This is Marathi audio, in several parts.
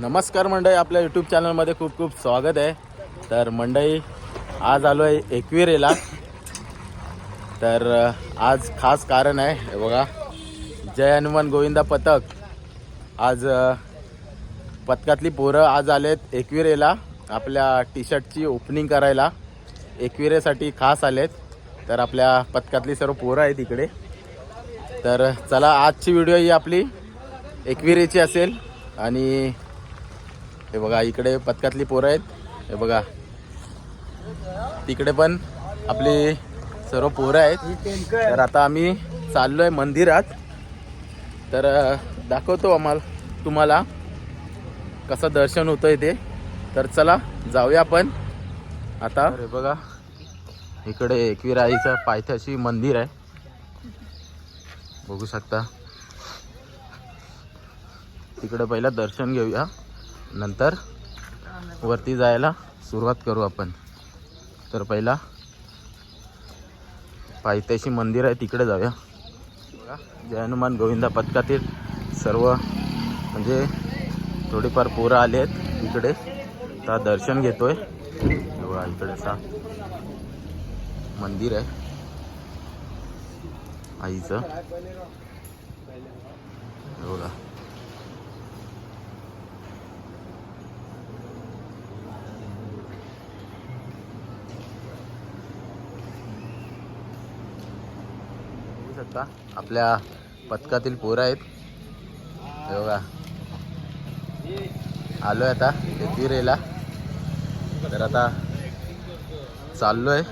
नमस्कार मंडळी आपल्या यूट्यूब चॅनलमध्ये खूप खूप स्वागत आहे. तर मंडळी आज आलो आहे एकविरेला. तर आज खास कारण आहे हे बघा जय हनुमान गोविंदा पथक. आज पथकातली पोरं आज आलेत एकविरेला आपल्या टी शर्टची ओपनिंग करायला. एकविरेसाठी खास आलेत. तर आपल्या पथकातली सर्व पोरं आहेत इकडे. तर चला आजची व्हिडिओ ही आपली एकविरेची असेल. आणि हे बघा इकडे पथकातली पोरं आहेत. हे बघा. तिकडे पण आपली सर्व पोरं आहेत. तर आता आम्ही चाललो आहे मंदिरात. तर दाखवतो आम्हाला तुम्हाला कसं दर्शन होतं आहे ते. तर चला जाऊया आपण. आता अरे बघा इकडे एकविराईचं आईचं पायथ्याशी मंदिर आहे. बघू शकता. तिकडे पहिला दर्शन घेऊया. नंतर वरती जायला सुरुवात करू आपण. तर पहिला पायथ्याशी मंदिर आहे तिकडे जाऊया. बघा जय हनुमान गोविंदा पथकातील सर्व म्हणजे थोडीफार पोरं आले आहेत इकडे. आता दर्शन घेतोय. आहे बघा इकडे असा मंदिर आहे. आईचं. बघा बघू शकता आपल्या पथकातील पोरं आहेत. हे बघा. आलोय आता एकविरेला तर आता चाललोय.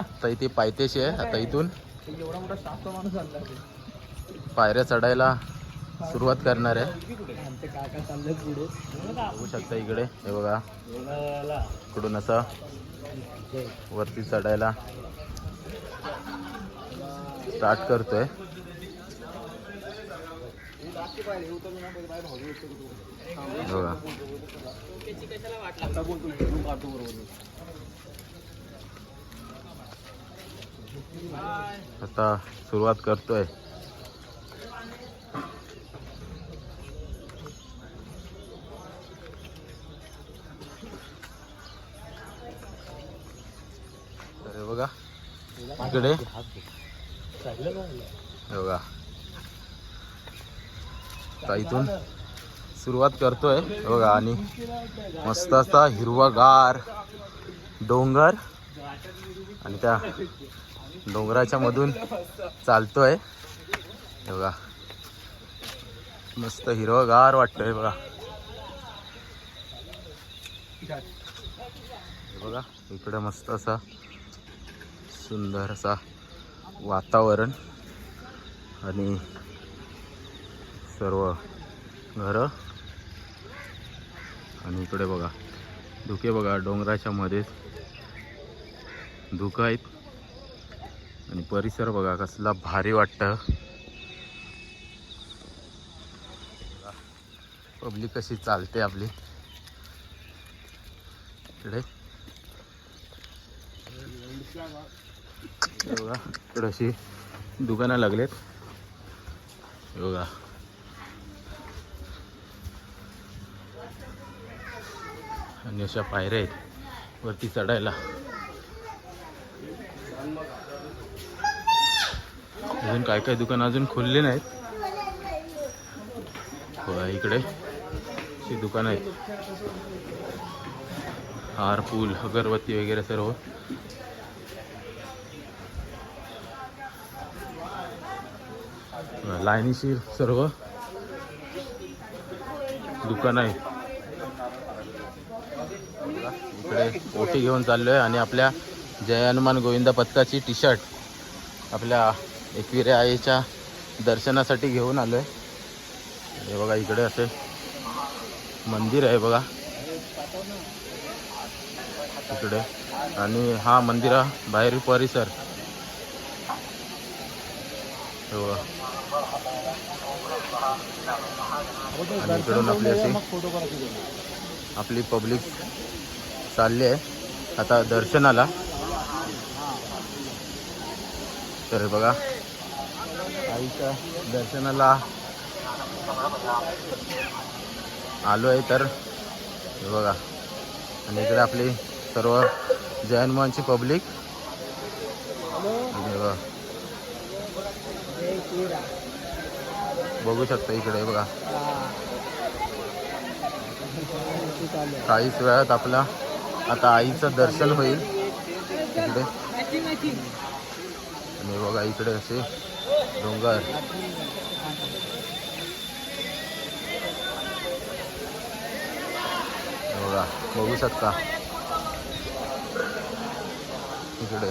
आता इथे पायथ्याशी आहे. आता इथून पायऱ्या चढायला सुरुवात करणार आहे. बघू शकता इकडे. हे बघा. इकडून असं वरती चढायला. स्टार्ट करतोय. बघा. आता सुरुवात करतोय. बघा इकडे. बघा. आता इथून सुरुवात करतोय. हे बघा आणि मस्त असा हिरवागार डोंगर आणि त्या डोंगराच्या मधून चालतोय. हे बघा. मस्त हिरवगार वाटतोय बघा. बघा इकडे मस्त असा सुंदर असा वातावरण. आणि सर्व घरं. आणि इकडे बघा धुके बघा डोंगराच्या मध्येच धुकं आहेत. आणि परिसर बघा कसला भारी वाटतं. पब्लिक कशी चालते आपली. इकडे. बघा इकडे अशी दुकानं लागलेत. बघा. आणि अशा पायऱ्या आहेत. वरती चढायला. अजून काय काय दुकान अजून खुलले नाहीत. इकडे अशी दुकान आहेत. हार फूल अगरबत्ती वगैरे सर्व. लायनीशीर सर्व दुकान आहे इकडे ओटी घेऊन चाललो आहे आणि आपल्या जय हनुमान गोविंदा पथकाची टी शर्ट आपल्या एकविरे आईच्या दर्शनासाठी घेऊन आलो आहे हे बघा इकडे असे मंदिर आहे बघा. इकडे. आणि हा मंदिरा बाहेर परिसर. हे बघा. आणि इकडून आपली अशी आपली पब्लिक चालली आहे. आता दर्शनाला. तर बघा. आईच्या दर्शनाला आलो आहे तर बघा. आणि इकडे आपली सर्व जयनमोहनची पब्लिक. हे बघा. बघू शकता इकडे बघा. काहीच वेळात आपला आता आईचं दर्शन होईल. इकडे. आणि बघा इकडे असे डोंगर. बघा बघू शकता. इकडे.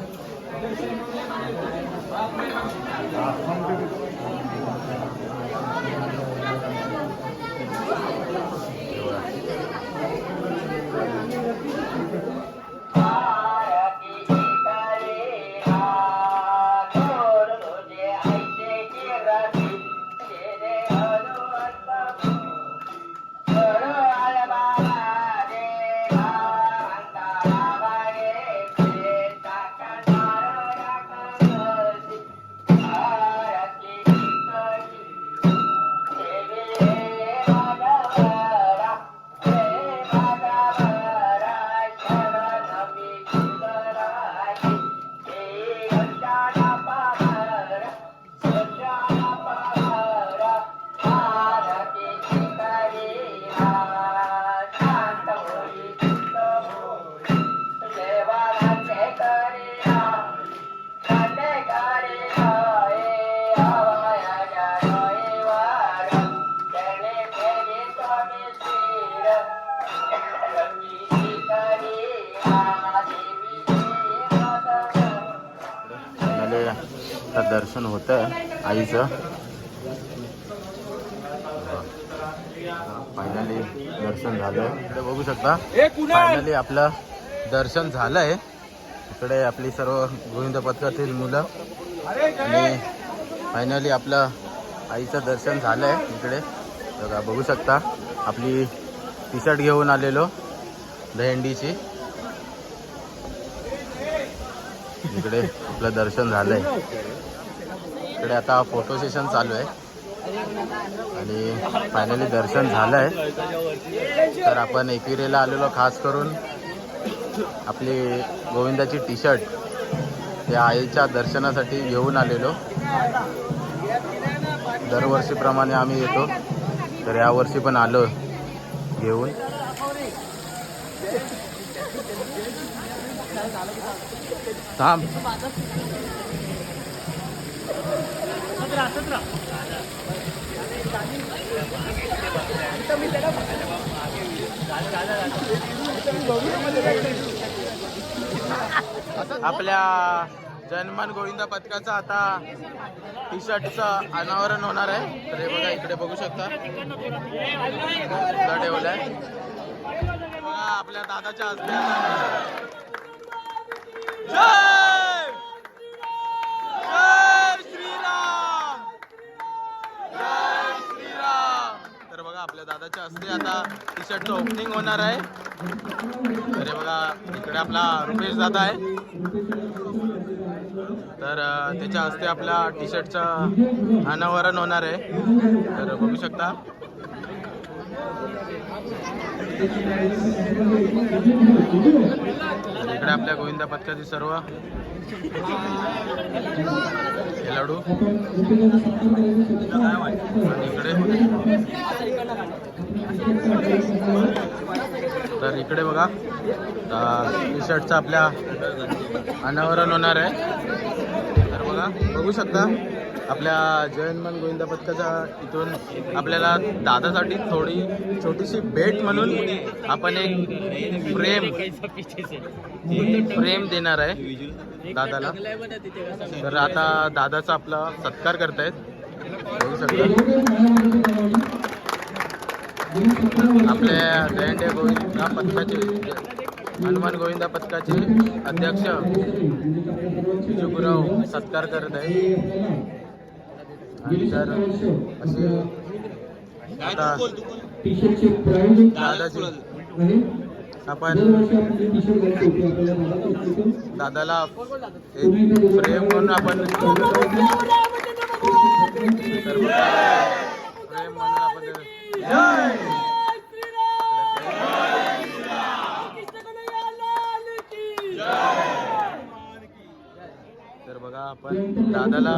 हे आता दर्शन होतं आईचं. फायनली दर्शन झालं इकडे बघू शकता. फायनली आपलं दर्शन झालंय. इकडे आपली सर्व गोविंद पथकातील मुलं. आणि फायनली आपलं आईचं दर्शन झालंय इकडे. बघा बघू शकता. आपली टी शर्ट घेऊन आलेलो दहंडीची इकडे आपलं दर्शन झालंय. इकडे आता फोटो सेशन चालू आहे. आणि फायनली दर्शन झालंय. तर आपण एकविरेला आलेलो खास करून आपली गोविंदाची टी शर्ट त्या आईच्या दर्शनासाठी घेऊन आलेलो. दरवर्षीप्रमाणे आम्ही येतो. तर यावर्षी पण आलो घेऊन. थांब. आपल्या जन्मान गोविंदा पथकाचा आता टी शर्टचं अनावरण होणार आहे. तर हे बघा इकडे बघू शकता. ठेवलंय. आपल्या दादाच्या हस्ते आता जय जय श्रीराम जय श्रीराम तर बघा आपल्या दादाच्या हस्ते आता टी शर्टचं ओपनिंग होणार आहे. तर बघा इकडे आपला रुपेश दादा आहे. तर त्याच्या हस्ते आपल्या टी शर्टचं अनावरण होणार आहे. तर बघू शकता. इकडे आपल्या गोविंदा पथकाचे सर्व. खेळाडू. इकडे तर इकडे बघा. टी शर्टचा आपल्या अनावरण होणार आहे. तर बघा बघू शकता. आपल्या जयनमन गोविंदा पथकाच्या इथून आपल्याला दादासाठी थोडी छोटीशी भेट म्हणून आपण एक प्रेम प्रेम देणार आहे दादाला. तर आता दादाचा आपला सत्कार करतायत. बघू शकता. आपल्या जयंडे गोविंदा पथकाचे हनुमान गोविंदा पथकाचे अध्यक्ष शिवराव सत्कार करत आहे आणि तर असे आता टी शर्टचे प्रायोजक दादाजी. आहे आपण दरवर्षी आपण जे टी शर्ट घालतो ते आपल्याला दादा पाठवतो. दादाला एक प्रेम म्हणून आपण तर बघा, प्रेम म्हणून आपण ते- तर बघा आपण दादाला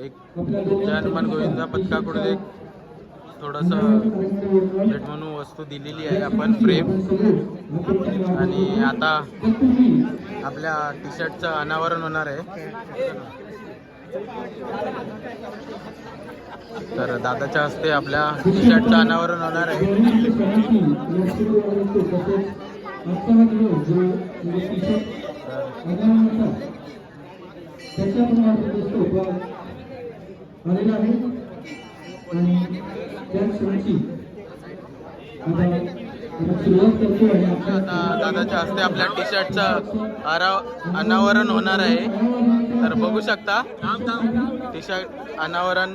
एक जय हनुमान गोविंदा पथकाकडून एक थोडंसं भेट म्हणून वस्तू दिलेली आहे आपण फ्रेम आणि आता आपल्या टी शर्टचं अनावरण होणार आहे. तर दादाच्या हस्ते आपल्या टी शर्टचं अनावरण होणार आहे त्याच्या पण वाढदिवसाचा उपहार आलेला आहे. आणि दादाच्या हस्ते आपल्या टी शर्टचं अनावरण होणार आहे. तर बघू शकता टी शर्ट अनावरण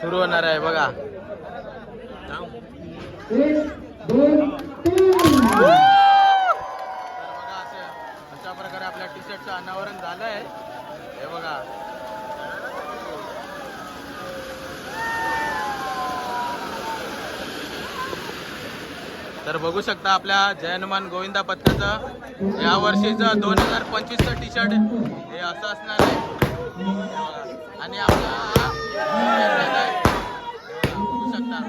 सुरू होणार आहे बघा. अशा प्रकारे आपल्या टी शर्टचं अनावरण झालं आहे हे बघा. तर बघू शकता आपल्या जय हनुमान गोविंदा पथकाचं या वर्षीचं दोन हजार पंचवीसचं टी शर्ट हे असं असणार आहे. आणि आपला बघू शकता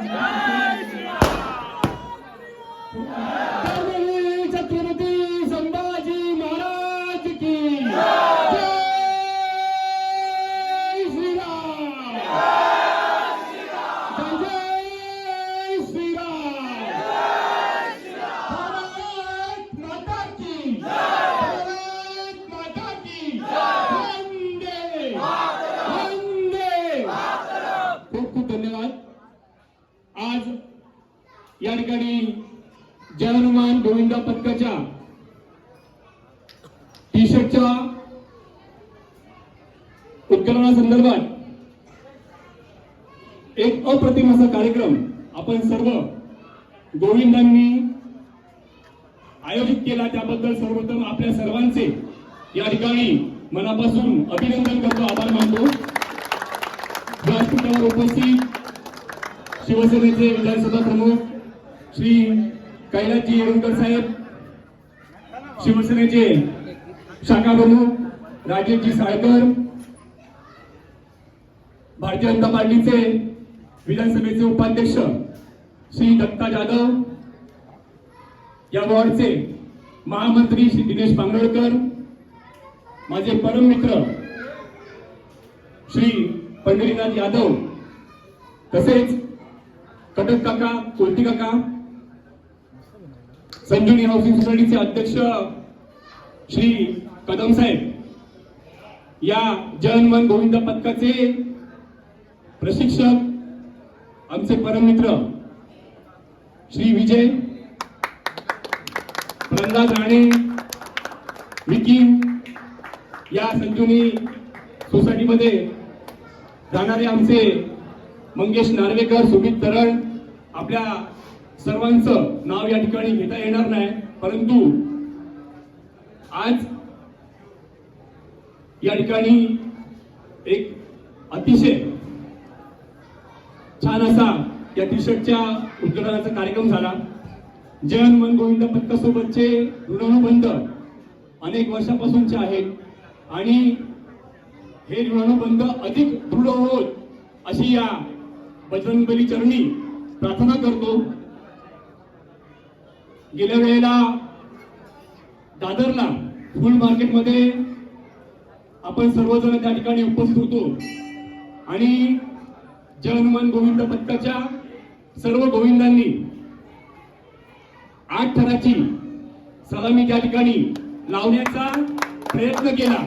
छत्रपती संभाजी महाराज की जय श्रीराम जय श्रीराम भारत माता की भारत माता की वंदे वंदे खूप खूप धन्यवाद आज या ठिकाणी जय हनुमान गोविंदा पथकाच्या टी शर्टच्या उत्कलनासंदर्भात एक अप्रतिम असा कार्यक्रम आपण सर्व गोविंदांनी आयोजित केला. त्याबद्दल सर्वप्रथम आपल्या सर्वांचे या ठिकाणी मनापासून अभिनंदन करतो आभार मानतो. व्यासपीठावर उपस्थित शिवसेनेचे विधानसभा प्रमुख श्री कैलासजी येरुणकर साहेब शिवसेनेचे शाखा प्रमुख राजेशजी साळकर भारतीय जनता पार्टीचे विधानसभेचे उपाध्यक्ष श्री दत्ता जाधव या वॉर्डचे महामंत्री श्री दिनेश बांगडकर माझे परम मित्र श्री पंढरीनाथ यादव तसेच कटक काका कोलती काका संजीवनी हाऊसिंग सोसायटीचे अध्यक्ष श्री कदम साहेब या जनमन गोविंद पथकाचे प्रशिक्षक आमचे परममित्र श्री विजय प्रल्हाद राणे विकी या संजीवनी सोसायटीमध्ये जाणारे आमचे मंगेश नार्वेकर सुमित तरण आपल्या सर्वांचं नाव या ठिकाणी घेता येणार नाही. परंतु आज या ठिकाणी एक अतिशय छान असा या टी शर्टच्या उद्घाटनाचा कार्यक्रम झाला. जय हनुमान गोविंद पथकासोबतचे ऋणानुबंध अनेक वर्षापासूनचे आहेत. आणि हे ऋणानुबंध अधिक दृढ होत अशी या बजरंगबली चरणी प्रार्थना करतो. गेल्या वेळेला दादरला फुल मार्केटमध्ये आपण सर्वजण त्या ठिकाणी उपस्थित होतो. आणि जय हनुमान गोविंद पथकाच्या सर्व गोविंदांनी आठ थराची सलामी त्या ठिकाणी लावण्याचा प्रयत्न केला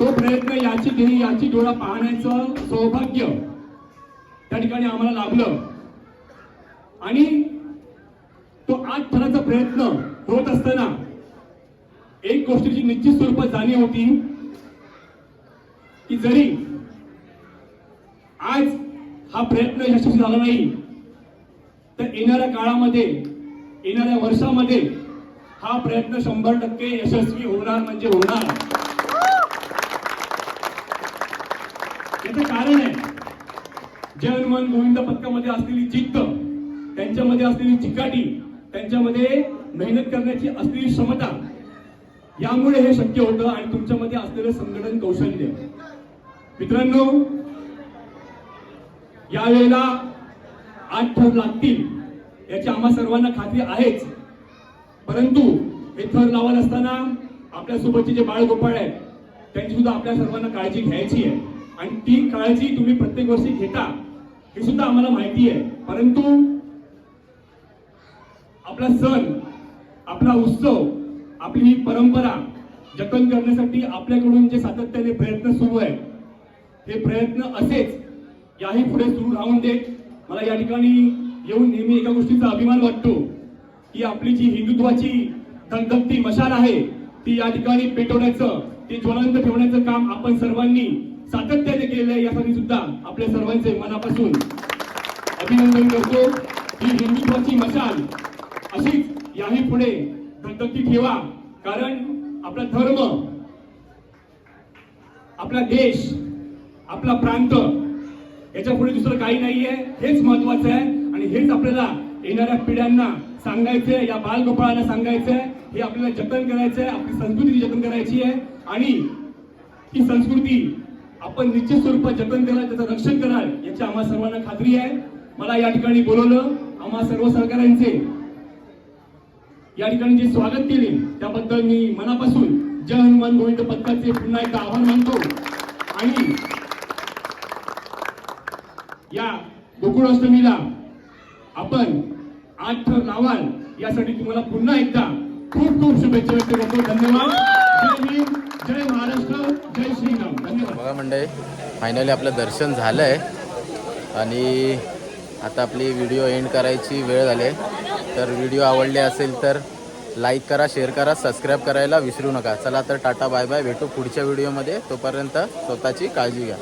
तो प्रयत्न याची देही याची डोळा पाहण्याचं सौभाग्य त्या ठिकाणी आम्हाला लाभलं. आणि तो आठ थराचा प्रयत्न होत असताना एक गोष्टीची निश्चित स्वरूपात जाणीव होती की जरी आज हा प्रयत्न यशस्वी झाला नाही. तर येणाऱ्या काळामध्ये येणाऱ्या वर्षामध्ये हा प्रयत्न शंभर टक्के यशस्वी होणार म्हणजे होणार. याचं कारण आहे जन मन गोविंद पथकामध्ये असलेली जिद्द त्यांच्यामध्ये असलेली चिकाटी त्यांच्यामध्ये मेहनत करण्याची असलेली क्षमता यामुळे हे शक्य होतं आणि तुमच्यामध्ये असलेलं संघटन कौशल्य. मित्रांनो यावेळेला आठ थर लागतील याची आम्हा सर्वांना खात्री आहेच. परंतु हे थर लावत असताना आपल्यासोबतचे जे बाळगोपाळ आहेत त्यांची सुद्धा आपल्या सर्वांना काळजी घ्यायची आहे. आणि ती काळजी तुम्ही प्रत्येक वर्षी घेता हे सुद्धा आम्हाला माहिती आहे. परंतु आपला सण आपला उत्सव आपली ही परंपरा जतन करण्यासाठी आपल्याकडून जे सातत्याने प्रयत्न सुरू आहेत हे प्रयत्न असेच याही पुढे सुरू राहून देत मला या ठिकाणी येऊन नेहमी एका गोष्टीचा अभिमान वाटतो की आपली जी हिंदुत्वाची धगधगती मशाल आहे ती या ठिकाणी पेटवण्याचं ती ज्वलंत ठेवण्याचं काम आपण सर्वांनी सातत्याने केलेलं आहे यासाठी सुद्धा आपल्या सर्वांचे मनापासून अभिनंदन करतो. ही हिंदुत्वाची मशाल अशीच याही पुढे धगधगती ठेवा. कारण आपला धर्म आपला देश आपला प्रांत याच्यापुढे दुसरं काही नाहीये. हेच महत्वाचं आहे. आणि हेच आपल्याला येणाऱ्या पिढ्यांना सांगायचंय या बालगोपाळांना सांगायचंय. हे आपल्याला जतन करायचंय आपली संस्कृती जतन करायची आहे. आणि ही संस्कृती आपण निश्चित स्वरूपात जतन कराल त्याचं रक्षण कराल याची आम्हा सर्वांना खात्री आहे. मला या ठिकाणी बोलवलं आम्हा सर्व सहकाऱ्यांचे. या ठिकाणी जे स्वागत केले त्याबद्दल मी मनापासून जय हनुमान गोविंद पथकाचे पुन्हा एकदा आभार मानतो. आणि या गोकुळाष्टमीला आपण आठ थर लावाल यासाठी तुम्हाला पुन्हा एकदा खूप खूप शुभेच्छा व्यक्त करतो. धन्यवाद. जय हिंद जय महाराष्ट्र जय श्रीराम. धन्यवाद. बघा मंडळी फायनली आपलं दर्शन झालं आहे आणि आता आपली व्हिडिओ एंड करायची वेळ झाली. आहे तर व्हिडिओ आवडले असेल तर लाईक करा शेअर करा सबस्क्राईब करायला विसरू नका. चला तर टाटा बाय बाय भेटू पुढच्या व्हिडिओमध्ये तोपर्यंत स्वतःची काळजी घ्या.